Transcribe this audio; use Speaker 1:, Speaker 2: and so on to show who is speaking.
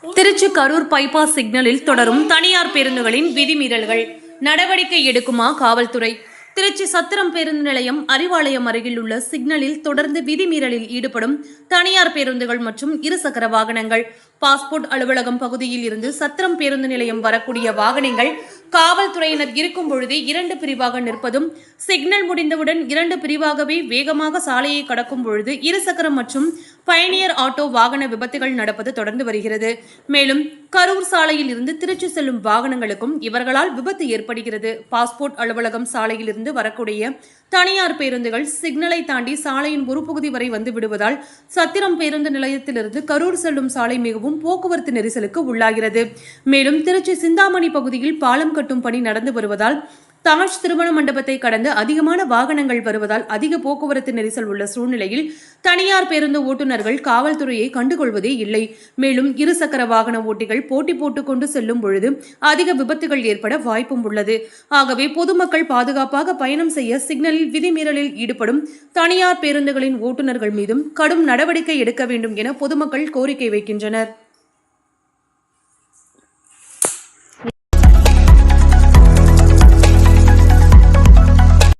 Speaker 1: Trichy Karur bypass சிக்னலில் தொடரும் தனியார் பேருந்துகளின் விதிமீறல்கள். நடவடிக்கை எடுக்குமா காவல்துறை? திருச்சி சத்திரம் பேருந்து நிலையம் அறிவாலயம் அருகில் உள்ள சிக்னலில் தொடர்ந்து விதிமீறலில் ஈடுபடும் தனியார் பேருந்துகள் மற்றும் இருசக்கர வாகனங்கள். பாஸ்போர்ட் அலுவலகம் பகுதியில் இருந்து சத்திரம் பேருந்து நிலையம் வரக்கூடிய வாகனங்கள் காவல்துறையினர் இருக்கும் பொழுதே இரண்டு பிரிவாக நிற்பதும் சிக்னல் முடிந்தவுடன் இரண்டு பிரிவாகவே வேகமாக சாலையை கடக்கும் பொழுது இருசக்கரம் மற்றும் பயணியர் ஆட்டோ வாகன விபத்துகள் நடப்பது தொடர்ந்து வருகிறது. மேலும் கரூர் சாலையில் இருந்து திருச்சி செல்லும் வாகனங்களுக்கும் இவர்களால் விபத்து ஏற்படுகிறது. பாஸ்போர்ட் அலுவலகம் சாலையில் இருந்து வரக்கூடிய தனியார் பேருந்துகள் சிக்னலை தாண்டி சாலையின் ஒரு பகுதி வரை வந்து விடுவதால் சத்திரம் பேருந்து நிலையத்திலிருந்து கரூர் செல்லும் சாலை மிகவும் போக்குவரத்து நெரிசலுக்கு உள்ளாகிறது. மேலும் திருச்சி சிந்தாமணி பகுதியில் பாலம் கட்டும் பணி நடந்து வருவதால் தாஜ் திருமண மண்டபத்தை கடந்து அதிகமான வாகனங்கள் வருவதால் அதிக போக்குவரத்து நெரிசல் உள்ள சூழ்நிலையில் தனியார் பேருந்து ஓட்டுநர்கள் காவல்துறையை கண்டுகொள்வதே இல்லை. மேலும் இருசக்கர வாகன ஓட்டிகள் போட்டி போட்டுக்கொண்டு செல்லும் பொழுது அதிக விபத்துகள் ஏற்பட வாய்ப்பும் உள்ளது. ஆகவே பொதுமக்கள் பாதுகாப்பாக பயணம் செய்ய சிக்னலில் விதிமீறலில் ஈடுபடும் தனியார் பேருந்துகளின் ஓட்டுநர்கள் மீதும் கடும் நடவடிக்கை எடுக்க வேண்டும் என பொதுமக்கள் கோரிக்கை வைக்கின்றனர்.